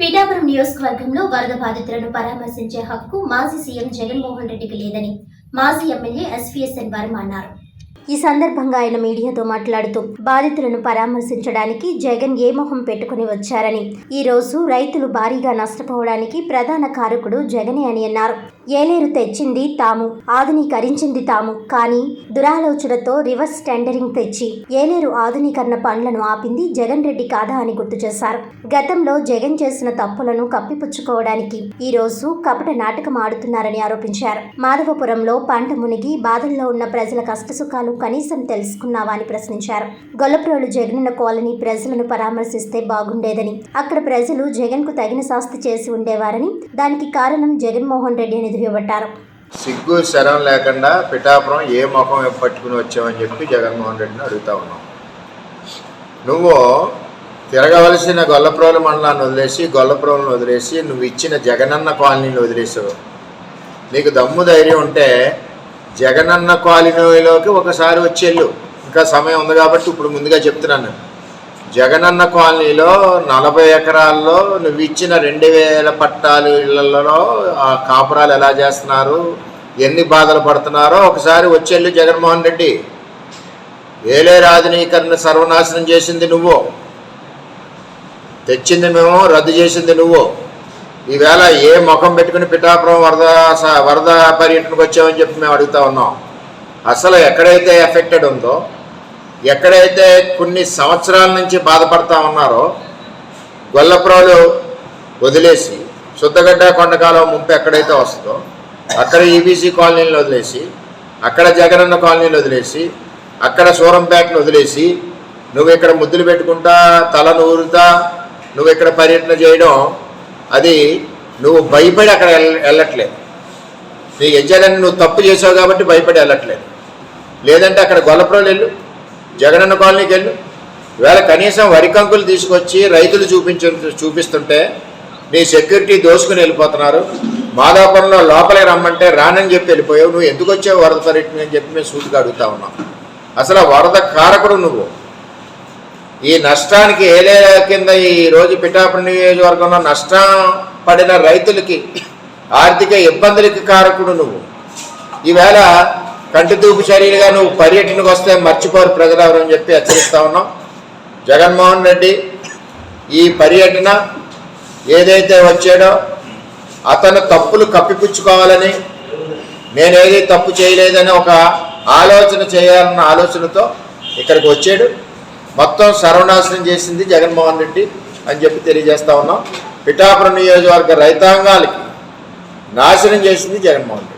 పీఠాపురం నియోజకవర్గంలో వరద బాధితులను పరామర్శించే హక్కు మాజీ సీఎం జగన్మోహన్ రెడ్డికి లేదని మాజీ ఎమ్మెల్యే ఎస్వీఎస్ఎన్ వర్మ అన్నారు. ఈ సందర్భంగా ఆయన మీడియాతో మాట్లాడుతూ బాధితులను పరామర్శించడానికి జగన్ ఏ మొహం పెట్టుకుని వచ్చారని. ఈ రోజు రైతులు భారీగా నష్టపోవడానికి ప్రధాన కారకుడు జగనే అని అన్నారు. ఏలేరు తెచ్చింది తాము ఆధునీకరించింది తాము కానీ దురాలోచనతో రివర్స్ టెండరింగ్ తెచ్చి ఏలేరు ఆధునీకరణ పనులను ఆపింది జగన్ రెడ్డి కాదా అని గుర్తు చేశారు. గతంలో జగన్ చేసిన తప్పులను కప్పిపుచ్చుకోవడానికి ఈ రోజు కపట నాటకం ఆడుతున్నారని ఆరోపించారు. మాధవపురంలో పంట మునిగి బాధల్లో ఉన్న ప్రజల కష్టసుఖాలు కనీసం తెలుసుకున్నావా అని ప్రశ్నించారు. గొల్లప్రోలు జగనన్న కాలనీ ప్రజలను పరామర్శిస్తే బాగుండేదని అక్కడ ప్రజలు జగన్కు తగిన శాస్తి చేసి ఉండేవారని దానికి కారణం జగన్మోహన్ రెడ్డి అని దుయ్యబట్టారు సిగ్గు శరం లేకుండా పిఠాపురం ఏ ముఖం పట్టుకుని వచ్చామని చెప్పి జగన్మోహన్ రెడ్డిని అడుగుతా ఉన్నాం. నువ్వు తిరగవలసిన గొల్లప్రోలు మండలాన్ని వదిలేసి గొల్లప్రోలను వదిలేసి నువ్వు ఇచ్చిన జగనన్న కాలనీని వదిలేసావు. నీకు దమ్ము ధైర్యం ఉంటే జగనన్న కాలనీలోకి ఒకసారి వచ్చేళ్ళు. ఇంకా సమయం ఉంది కాబట్టి ఇప్పుడు ముందుగా చెప్తున్నాను జగనన్న కాలనీలో నలభై ఎకరాల్లో నువ్వు ఇచ్చిన రెండు వేల పట్టాలు ఇళ్ళలో ఆ కాపురాలు ఎలా చేస్తున్నారు? ఎన్ని బాధలు పడుతున్నారో ఒకసారి వచ్చేళ్ళు జగన్మోహన్ రెడ్డి. ఏలే రాజనీకరణ సర్వనాశనం చేసింది నువ్వు. తెచ్చింది మేము రద్దు చేసింది నువ్వు. ఈవేళ ఏ ముఖం పెట్టుకుని పిఠాపురం వరద స- వరద పర్యటనకు వచ్చామని చెప్పి మేము అడుగుతా ఉన్నాం. అసలు ఎక్కడైతే ఎఫెక్టెడ్ ఉందో ఎక్కడైతే కొన్ని సంవత్సరాల నుంచి బాధపడతా ఉన్నారో గొల్లప్రోలు వదిలేసి శుద్ధగడ్డ కొండకాలం ముంపు ఎక్కడైతే వస్తుందో అక్కడ ఈబీసీ కాలనీలు వదిలేసి అక్కడ జగనన్న కాలనీలు వదిలేసి అక్కడ సూరంపేటను వదిలేసి నువ్వు ఇక్కడ ముద్దులు పెట్టుకుంటా తల నూరుతా నువ్వు ఇక్కడ పర్యటన చేయడం అది నువ్వు భయపడి అక్కడ వెళ్ళట్లేదు. నీకు చేయాలని నువ్వు తప్పు చేసావు కాబట్టి భయపడి వెళ్ళట్లేదు. లేదంటే అక్కడ గొల్లప్రోలు వెళ్ళు జగనన్న కాలనీకి వెళ్ళు. వేళ కనీసం వరి కంకులు తీసుకొచ్చి రైతులు చూపించు చూపిస్తుంటే నీ సెక్యూరిటీ దోసుకుని వెళ్ళిపోతున్నారు. మాదాపురంలో లోపలికి రమ్మంటే రానని చెప్పి వెళ్ళిపోయావు. నువ్వు ఎందుకు వచ్చావు వరద పర్యటన అని చెప్పి మేము సూటిగా అడుగుతా ఉన్నాం. అసలు ఆ వరద కారకుడు నువ్వు. ఈ నష్టానికి ఏలే కింద ఈ రోజు పిఠాపురం నియోజకవర్గంలో నష్టం పడిన రైతులకి ఆర్థిక ఇబ్బందులకి కారకుడు నువ్వు. ఈవేళ కంటితూపు చర్యలుగా నువ్వు పర్యటనకు వస్తే మర్చిపోరు ప్రజలు చెప్పి హెచ్చరిస్తా ఉన్నాం. జగన్మోహన్ రెడ్డి ఈ పర్యటన ఏదైతే వచ్చాడో అతను తప్పులు కప్పిపుచ్చుకోవాలని నేనేది తప్పు చేయలేదని ఒక ఆలోచన చేయాలన్న ఆలోచనతో ఇక్కడికి వచ్చాడు. మొత్తం సర్వనాశనం చేసింది జగన్మోహన్ రెడ్డి అని చెప్పి తెలియజేస్తా ఉన్నాం. పిఠాపురం నియోజకవర్గ రైతాంగాలకి నాశనం చేసింది జగన్మోహన్ రెడ్డి.